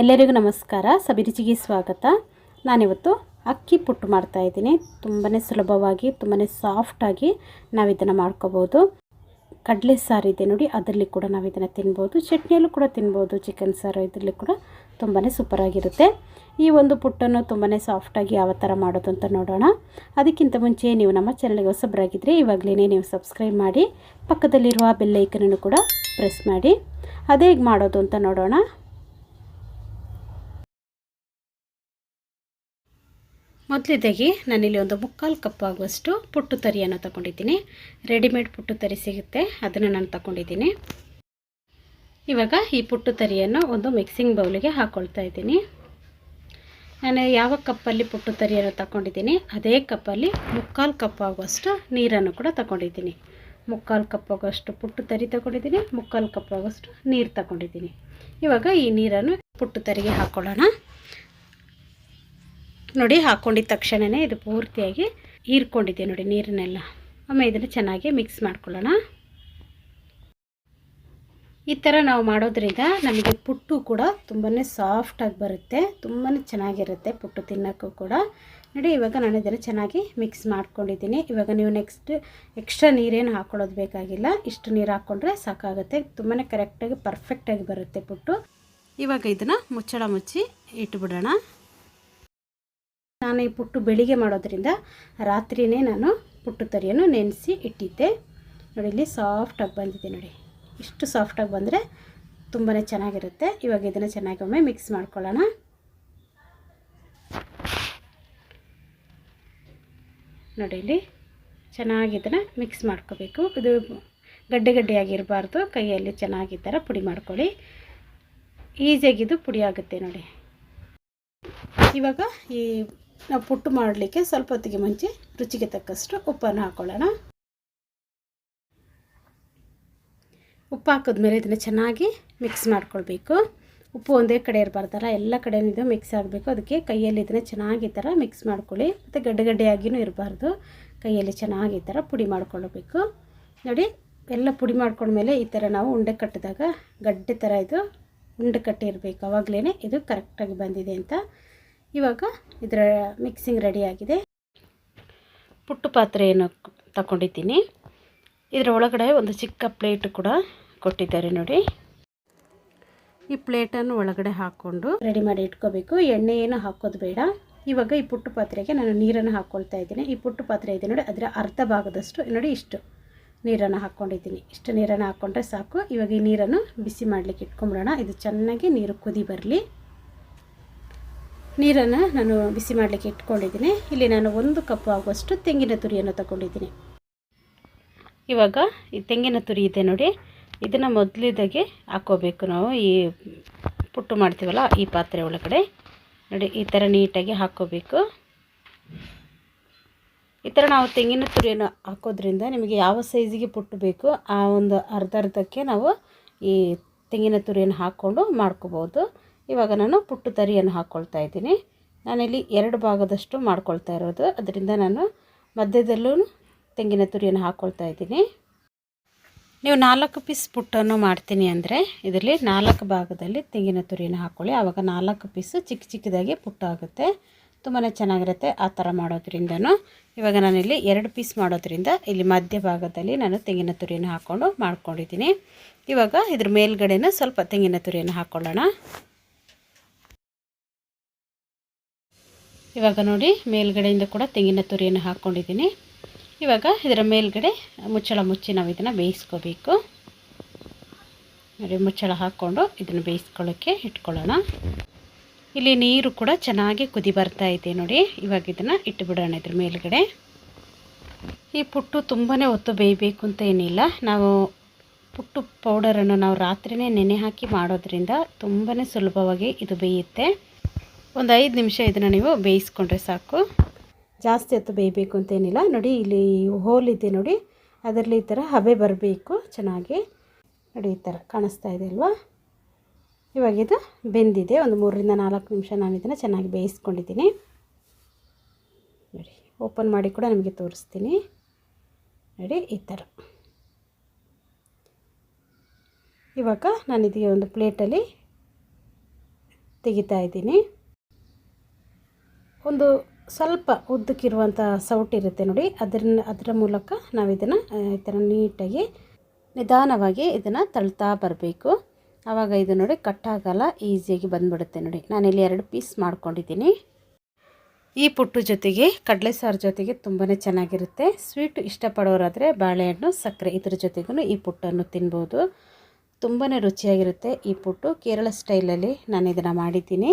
ಎಲ್ಲರಿಗೂ ನಮಸ್ಕಾರ. ಸಬಿರುಚಿಗೆ ಸ್ವಾಗತ. ನಾನಿವತ್ತು ಅಕ್ಕಿ ಪುಟ್ಟು ಮಾಡ್ತಾ ಇದ್ದೀನಿ. ತುಂಬಾ ಸುಲಭವಾಗಿ ತುಂಬಾ ಸಾಫ್ಟಾಗಿ ನಾವು ಇದನ್ನು ಮಾಡ್ಕೋಬೋದು. ಕಡಲೆ ಸಾರು ಇದೆ ನೋಡಿ, ಅದರಲ್ಲಿ ಕೂಡ ನಾವು ಇದನ್ನು ತಿನ್ಬೋದು. ಚಟ್ನಿಯಲ್ಲೂ ಕೂಡ ತಿನ್ಬೋದು. ಚಿಕನ್ ಸಾರು ಇದರಲ್ಲಿ ಕೂಡ ತುಂಬಾ ಸೂಪರಾಗಿರುತ್ತೆ ಈ ಒಂದು ಪುಟ್ಟನ್ನು ತುಂಬಾ ಸಾಫ್ಟಾಗಿ ಯಾವ ಥರ ಮಾಡೋದು ಅಂತ ನೋಡೋಣ. ಅದಕ್ಕಿಂತ ಮುಂಚೆ ನೀವು ನಮ್ಮ ಚಾನಲ್ಗೆ ಹೊಸಬರಾಗಿದ್ದರೆ ಇವಾಗಲೇ ನೀವು ಸಬ್ಸ್ಕ್ರೈಬ್ ಮಾಡಿ, ಪಕ್ಕದಲ್ಲಿರುವ ಬೆಲ್ಲೈಕನನ್ನು ಕೂಡ ಪ್ರೆಸ್ ಮಾಡಿ. ಅದೇ ಹೇಗೆ ಮಾಡೋದು ಅಂತ ನೋಡೋಣ. ಮೊದಲಿದ್ದಾಗಿ ನಾನಿಲ್ಲಿ ಒಂದು ಮುಕ್ಕಾಲು ಕಪ್ ಆಗುವಷ್ಟು ಪುಟ್ಟು ತರಿಯನ್ನು ತಗೊಂಡಿದ್ದೀನಿ. ರೆಡಿಮೇಡ್ ಪುಟ್ಟು ತರಿ ಸಿಗುತ್ತೆ, ಅದನ್ನು ನಾನು ತಗೊಂಡಿದ್ದೀನಿ. ಇವಾಗ ಈ ಪುಟ್ಟು ತರಿಯನ್ನು ಒಂದು ಮಿಕ್ಸಿಂಗ್ ಬೌಲಿಗೆ ಹಾಕ್ಕೊಳ್ತಾ ಇದ್ದೀನಿ. ನಾನು ಯಾವ ಕಪ್ಪಲ್ಲಿ ಪುಟ್ಟು ತರಿಯನ್ನು ತಗೊಂಡಿದ್ದೀನಿ, ಅದೇ ಕಪ್ಪಲ್ಲಿ ಮುಕ್ಕಾಲು ಕಪ್ ಆಗುವಷ್ಟು ನೀರನ್ನು ಕೂಡ ತಗೊಂಡಿದ್ದೀನಿ. ಮುಕ್ಕಾಲು ಕಪ್ ಆಗುವಷ್ಟು ಪುಟ್ಟು ತರಿ ತಗೊಂಡಿದ್ದೀನಿ, ಮುಕ್ಕಾಲು ಕಪ್ ಆಗುವಷ್ಟು ನೀರು ತಗೊಂಡಿದ್ದೀನಿ. ಇವಾಗ ಈ ನೀರನ್ನು ಪುಟ್ಟು ತರಿಗೆ ಹಾಕ್ಕೊಳ್ಳೋಣ ನೋಡಿ ಹಾಕ್ಕೊಂಡಿದ್ದ ತಕ್ಷಣವೇ ಇದು ಪೂರ್ತಿಯಾಗಿ ಹೀರ್ಕೊಂಡಿದ್ದೆ ನೋಡಿ ನೀರನ್ನೆಲ್ಲ ಆಮೇಲೆ ಇದನ್ನು ಚೆನ್ನಾಗಿ ಮಿಕ್ಸ್ ಮಾಡ್ಕೊಳ್ಳೋಣ. ಈ ಥರ ನಾವು ಮಾಡೋದ್ರಿಂದ ನಮಗೆ ಪುಟ್ಟು ಕೂಡ ತುಂಬಾ ಸಾಫ್ಟಾಗಿ ಬರುತ್ತೆ. ತುಂಬಾ ಚೆನ್ನಾಗಿರುತ್ತೆ ಪುಟ್ಟು ತಿನ್ನೋಕ್ಕೂ ಕೂಡ. ನೋಡಿ, ಇವಾಗ ನಾನು ಇದನ್ನು ಚೆನ್ನಾಗಿ ಮಿಕ್ಸ್ ಮಾಡ್ಕೊಂಡಿದ್ದೀನಿ. ಇವಾಗ ನೀವು ನೆಕ್ಸ್ಟ್ ಎಕ್ಸ್ಟ್ರಾ ನೀರೇನು ಹಾಕ್ಕೊಳ್ಳೋದು ಬೇಕಾಗಿಲ್ಲ. ಇಷ್ಟು ನೀರು ಹಾಕ್ಕೊಂಡ್ರೆ ಸಾಕಾಗುತ್ತೆ. ತುಂಬಾ ಕರೆಕ್ಟಾಗಿ ಪರ್ಫೆಕ್ಟಾಗಿ ಬರುತ್ತೆ ಪುಟ್ಟು. ಇವಾಗ ಇದನ್ನು ಮುಚ್ಚಳ ಮುಚ್ಚಿ ಇಟ್ಬಿಡೋಣ. ನಾನು ಈ ಪುಟ್ಟು ಬೆಳಿಗ್ಗೆ ಮಾಡೋದ್ರಿಂದ ರಾತ್ರಿಯೇ ನಾನು ಪುಟ್ಟು ತರಿಯನ್ನು ನೆನೆಸಿ ಇಟ್ಟಿದ್ದೆ. ನೋಡಿ, ಇಲ್ಲಿ ಸಾಫ್ಟಾಗಿ ಬಂದಿದೆ ನೋಡಿ. ಇಷ್ಟು ಸಾಫ್ಟಾಗಿ ಬಂದರೆ ತುಂಬಾ ಚೆನ್ನಾಗಿರುತ್ತೆ. ಇವಾಗ ಇದನ್ನು ಚೆನ್ನಾಗಿ ಒಮ್ಮೆ ಮಿಕ್ಸ್ ಮಾಡ್ಕೊಳ್ಳೋಣ. ನೋಡಿ, ಇಲ್ಲಿ ಚೆನ್ನಾಗಿ ಇದನ್ನು ಮಿಕ್ಸ್ ಮಾಡ್ಕೋಬೇಕು. ಇದು ಗಡ್ಡೆ ಗಡ್ಡೆಯಾಗಿರಬಾರ್ದು. ಕೈಯಲ್ಲಿ ಚೆನ್ನಾಗಿ ಥರ ಪುಡಿ ಮಾಡ್ಕೊಳ್ಳಿ. ಈಸಿಯಾಗಿದ್ದು ಪುಡಿ ಆಗುತ್ತೆ ನೋಡಿ. ಇವಾಗ ಈ ನಾವು ಪುಟ್ಟು ಮಾಡಲಿಕ್ಕೆ ಸ್ವಲ್ಪ ಹೊತ್ತಿಗೆ ಮುಂಚೆ ರುಚಿಗೆ ತಕ್ಕಷ್ಟು ಉಪ್ಪನ್ನು ಹಾಕ್ಕೊಳ್ಳೋಣ ಉಪ್ಪು ಹಾಕಿದ್ಮೇಲೆ ಇದನ್ನು ಚೆನ್ನಾಗಿ ಮಿಕ್ಸ್ ಮಾಡ್ಕೊಳ್ಬೇಕು. ಉಪ್ಪು ಒಂದೇ ಕಡೆ ಇರಬಾರ್ದಲ್ಲ, ಎಲ್ಲ ಕಡೆಯೂ ಇದು ಮಿಕ್ಸ್ ಆಗಬೇಕು. ಅದಕ್ಕೆ ಕೈಯಲ್ಲಿ ಇದನ್ನು ಚೆನ್ನಾಗಿ ಈ ಥರ ಮಿಕ್ಸ್ ಮಾಡ್ಕೊಳ್ಳಿ. ಮತ್ತು ಗಡ್ಡೆಗಡ್ಡೆಯಾಗಿಯೂ ಇರಬಾರ್ದು. ಕೈಯಲ್ಲಿ ಚೆನ್ನಾಗಿ ಥರ ಪುಡಿ ಮಾಡ್ಕೊಳ್ಬೇಕು. ನೋಡಿ, ಎಲ್ಲ ಪುಡಿ ಮಾಡ್ಕೊಂಡ್ಮೇಲೆ ಈ ಥರ ನಾವು ಉಂಡೆ ಕಟ್ಟಿದಾಗ ಗಡ್ಡೆ ಥರ ಇದು ಉಂಡೆ ಕಟ್ಟಿರಬೇಕು ಅವಾಗಲೇ ಇದು ಕರೆಕ್ಟಾಗಿ ಬಂದಿದೆ ಅಂತ ಇವಾಗ ಇದರ ಮಿಕ್ಸಿಂಗ್ ರೆಡಿಯಾಗಿದೆ ಪುಟ್ಟು ಪಾತ್ರೆಯನ್ನು ತಗೊಂಡಿದ್ದೀನಿ ಇದರ ಒಳಗಡೆ ಒಂದು ಚಿಕ್ಕ ಪ್ಲೇಟ್ ಕೂಡ ಕೊಟ್ಟಿದ್ದಾರೆ ನೋಡಿ. ಈ ಪ್ಲೇಟನ್ನು ಒಳಗಡೆ ಹಾಕ್ಕೊಂಡು ರೆಡಿ ಮಾಡಿ ಇಟ್ಕೋಬೇಕು. ಎಣ್ಣೆ ಏನು ಹಾಕೋದು ಬೇಡ. ಇವಾಗ ಈ ಪುಟ್ಟು ಪಾತ್ರೆಗೆ ನಾನು ನೀರನ್ನು ಹಾಕ್ಕೊಳ್ತಾ ಇದ್ದೀನಿ. ಈ ಪುಟ್ಟು ಪಾತ್ರೆ ಇದೆ ನೋಡಿ, ಅದರ ಅರ್ಧ ಭಾಗದಷ್ಟು ನೋಡಿ ಇಷ್ಟು ನೀರನ್ನು ಹಾಕ್ಕೊಂಡಿದ್ದೀನಿ ಇಷ್ಟು ನೀರನ್ನು ಹಾಕ್ಕೊಂಡ್ರೆ ಸಾಕು. ಇವಾಗ ಈ ನೀರನ್ನು ಬಿಸಿ ಮಾಡಲಿಕ್ಕೆ ಇಟ್ಕೊಂಬಿಡೋಣ. ಇದು ಚೆನ್ನಾಗಿ ನೀರು ಕುದಿ ಬರಲಿ. ನೀರನ್ನು ನಾನು ಬಿಸಿ ಮಾಡಲಿಕ್ಕೆ ಇಟ್ಕೊಂಡಿದ್ದೀನಿ. ಇಲ್ಲಿ ನಾನು ಒಂದು ಕಪ್ ಆಗುವಷ್ಟು ತೆಂಗಿನ ತುರಿಯನ್ನು ತಗೊಂಡಿದ್ದೀನಿ. ಇವಾಗ ಈ ತೆಂಗಿನ ತುರಿ ಇದೆ ನೋಡಿ. ಇದನ್ನು ಮೊದಲಿದಾಗೆ ಹಾಕೋಬೇಕು ನಾವು. ಈ ಪುಟ್ಟು ಮಾಡ್ತೀವಲ್ಲ, ಈ ಪಾತ್ರೆ ಒಳಗಡೆ. ನೋಡಿ, ಈ ಥರ ನೀಟಾಗಿ ಹಾಕ್ಕೋಬೇಕು ಈ ಥರ ನಾವು ತೆಂಗಿನ ತುರಿಯನ್ನು ಹಾಕೋದ್ರಿಂದ ನಿಮಗೆ ಯಾವ ಸೈಜಿಗೆ ಪುಟ್ಟು ಬೇಕು, ಆ ಒಂದು ಅರ್ಧ ಅರ್ಧಕ್ಕೆ ನಾವು ಈ ತೆಂಗಿನ ತುರಿಯನ್ನು ಹಾಕ್ಕೊಂಡು ಮಾಡ್ಕೋಬೋದು. ಇವಾಗ ನಾನು ಪುಟ್ಟು ತರಿಯನ್ನು ಹಾಕ್ಕೊಳ್ತಾ ಇದ್ದೀನಿ. ನಾನಿಲ್ಲಿ ಎರಡು ಭಾಗದಷ್ಟು ಮಾಡ್ಕೊಳ್ತಾ ಇರೋದು. ಅದರಿಂದ ನಾನು ಮಧ್ಯದಲ್ಲೂ ತೆಂಗಿನ ತುರಿಯನ್ನು ಹಾಕ್ಕೊಳ್ತಾ ಇದ್ದೀನಿ. ನೀವು ನಾಲ್ಕು ಪೀಸ್ ಪುಟ್ಟನ್ನು ಮಾಡ್ತೀನಿ ಅಂದರೆ ಇದರಲ್ಲಿ ನಾಲ್ಕು ಭಾಗದಲ್ಲಿ ತೆಂಗಿನ ತುರಿಯನ್ನು ಹಾಕ್ಕೊಳ್ಳಿ ಆವಾಗ ನಾಲ್ಕು ಪೀಸು ಚಿಕ್ಕ ಚಿಕ್ಕದಾಗಿ ಪುಟ್ಟಾಗುತ್ತೆ. ತುಂಬಾ ಚೆನ್ನಾಗಿರುತ್ತೆ ಆ ಥರ ಮಾಡೋದ್ರಿಂದನೂ. ಇವಾಗ ನಾನಿಲ್ಲಿ ಎರಡು ಪೀಸ್ ಮಾಡೋದ್ರಿಂದ ಇಲ್ಲಿ ಮಧ್ಯ ಭಾಗದಲ್ಲಿ ನಾನು ತೆಂಗಿನ ತುರಿಯನ್ನು ಹಾಕ್ಕೊಂಡು ಮಾಡ್ಕೊಂಡಿದ್ದೀನಿ. ಇವಾಗ ಇದ್ರ ಮೇಲ್ಗಡೆನೂ ಸ್ವಲ್ಪ ತೆಂಗಿನ ತುರಿಯನ್ನು ಹಾಕ್ಕೊಳ್ಳೋಣ ಇವಾಗ ನೋಡಿ, ಮೇಲ್ಗಡೆಯಿಂದ ಕೂಡ ತೆಂಗಿನ ತುರಿಯನ್ನು ಹಾಕ್ಕೊಂಡಿದ್ದೀನಿ ಇವಾಗ ಇದರ ಮೇಲ್ಗಡೆ ಮುಚ್ಚಳ ಮುಚ್ಚಿ ನಾವು ಇದನ್ನು ಬೇಯಿಸ್ಕೋಬೇಕು. ನೋಡಿ, ಮುಚ್ಚಳ ಹಾಕ್ಕೊಂಡು ಇದನ್ನು ಬೇಯಿಸ್ಕೊಳ್ಳೋಕ್ಕೆ ಇಟ್ಕೊಳ್ಳೋಣ. ಇಲ್ಲಿ ನೀರು ಕೂಡ ಚೆನ್ನಾಗಿ ಕುದಿ ಬರ್ತಾ ಇದೆ ನೋಡಿ. ಇವಾಗ ಇದನ್ನು ಇಟ್ಟುಬಿಡೋಣ ಇದ್ರ ಮೇಲ್ಗಡೆ. ಈ ಪುಟ್ಟು ತುಂಬಾ ಹೊತ್ತು ಬೇಯಬೇಕು ಅಂತ ಏನಿಲ್ಲ. ನಾವು ಪುಟ್ಟು ಪೌಡರನ್ನು ನಾವು ರಾತ್ರಿಯೇ ನೆನೆ ಹಾಕಿ ಮಾಡೋದ್ರಿಂದ ತುಂಬಾ ಸುಲಭವಾಗಿ ಇದು ಬೇಯುತ್ತೆ. ಒಂದು ಐದು ನಿಮಿಷ ಇದನ್ನು ನೀವು ಬೇಯಿಸ್ಕೊಂಡ್ರೆ ಸಾಕು. ಜಾಸ್ತಿ ಹೊತ್ತು ಬೇಯಬೇಕು ಅಂತೇನಿಲ್ಲ ನೋಡಿ, ಇಲ್ಲಿ ಹೋಲ್ ಇದೆ ನೋಡಿ. ಅದರಲ್ಲಿ ಈ ಥರ ಹಬೆ ಬರಬೇಕು ಚೆನ್ನಾಗಿ. ನೋಡಿ, ಈ ಥರ ಕಾಣಿಸ್ತಾ ಇದೆ ಅಲ್ವಾ? ಇವಾಗ ಇದು ಬೆಂದಿದೆ. ಒಂದು ಮೂರರಿಂದ ನಾಲ್ಕು ನಿಮಿಷ ನಾನು ಇದನ್ನು ಚೆನ್ನಾಗಿ ಬೇಯಿಸ್ಕೊಂಡಿದ್ದೀನಿ. ನೋಡಿ, ಓಪನ್ ಮಾಡಿ ಕೂಡ ನಿಮಗೆ ತೋರಿಸ್ತೀನಿ. ನೋಡಿ, ಈ ಥರ ಇವಾಗ ನಾನು ಇದಕ್ಕೆ ಒಂದು ಪ್ಲೇಟಲ್ಲಿ ತೆಗಿತಾ ಇದ್ದೀನಿ. ಒಂದು ಸ್ವಲ್ಪ ಉದ್ದಕ್ಕಿರುವಂಥ ಸೌಟಿರುತ್ತೆ ನೋಡಿ. ಅದರಿಂದ ಅದರ ಮೂಲಕ ನಾವು ಇದನ್ನು ಈ ಥರ ನೀಟಾಗಿ ನಿಧಾನವಾಗಿ ಇದನ್ನು ತಳ್ತಾ ಬರಬೇಕು. ಆವಾಗ ಇದು ನೋಡಿ ಕಟ್ಟಾಗಲ್ಲ ಈಸಿಯಾಗಿ ಬಂದುಬಿಡುತ್ತೆ ನೋಡಿ. ನಾನಿಲ್ಲಿ ಎರಡು ಪೀಸ್ ಮಾಡ್ಕೊಂಡಿದ್ದೀನಿ. ಈ ಪುಟ್ಟು ಜೊತೆಗೆ, ಕಡಲೆ ಸಾರು ಜೊತೆಗೆ ತುಂಬಾ ಚೆನ್ನಾಗಿರುತ್ತೆ. ಸ್ವೀಟ್ ಇಷ್ಟಪಡೋರಾದರೆ ಬಾಳೆಹಣ್ಣು, ಸಕ್ಕರೆ ಇದ್ರ ಜೊತೆಗೂ ಈ ಪುಟ್ಟನ್ನು ತಿನ್ಬೋದು. ತುಂಬಾ ರುಚಿಯಾಗಿರುತ್ತೆ ಈ ಪುಟ್ಟು. ಕೇರಳ ಸ್ಟೈಲಲ್ಲಿ ನಾನು ಇದನ್ನು ಮಾಡಿದ್ದೀನಿ.